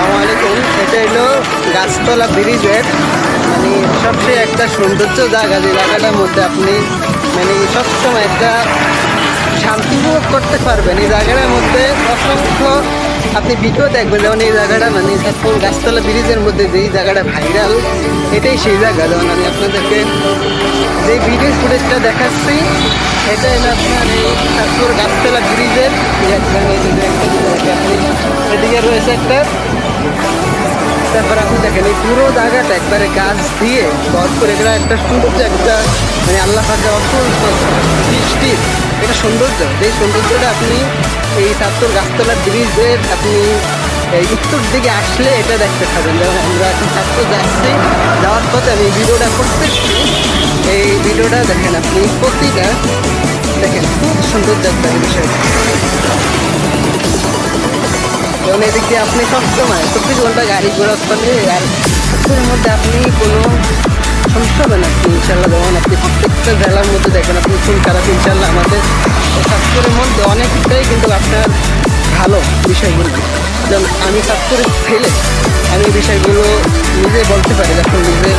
আসসালামু আলাইকুম এটা হলো গাছতলা ব্রিজের মানে সবচেয়ে একটা সৌন্দর্য জায়গা যে জায়গাটার মধ্যে আপনি মানে সবসময় একটা শান্তি করতে পারবেন এই জায়গাটার মধ্যে অসংখ্য আপনি ভিডিও দেখবেন যেমন এই জায়গাটা মানে তারপর গাছতলা ব্রিজের মধ্যে যেই জায়গাটা ভাইরাল এটাই সেই জায়গা যেমন আমি আপনাদেরকে যে ভিডিও ফুটেজটা দেখাচ্ছি এটা হলো আপনার এই গাছতলা ব্রিজের এদিকে রয়েছে একটা তারপর আপনি দেখেন, এই পুরো জায়গাটা একবারে গাছ দিয়ে ভরপুর এগুলো একটা সৌন্দর্য একটা মানে আল্লাহ পাকে অসুল সৃষ্টির এটা সৌন্দর্য। যেই সৌন্দর্যটা আপনি এই সাত্তর গাছতলা ব্রিজের আপনি এই উত্তর দিকে আসলে এটা দেখতে পাবেন। যেমন আমরা এখন ছাত্র যাচ্ছি, যাওয়ার পথে আমি এই ভিডিওটা করতেছি। এই ভিডিওটা দেখেন আপনি প্রতিটা, দেখেন, খুব সৌন্দর্য একটা বিষয়। যেমন এদিক দিয়ে আপনি সবসময় চব্বিশ ঘণ্টা গাড়ি ঘোড়া চলে আর এর মধ্যে আপনি কোনো সমস্যা হবে না আপনি ইনশাল্লাহ যেমন আপনি প্রত্যেকটা জেলার মধ্যে দেখবেন, আপনি খুব খারাপ ইনশাল্লাহ আমাদের সাতপুরের মধ্যে অনেকটাই কিন্তু আপনার ভালো বিষয়গুলো। যেমন আমি সাতপুরের ছেলে আমি বিষয়গুলো নিজে বলতে পারি, যখন নিজের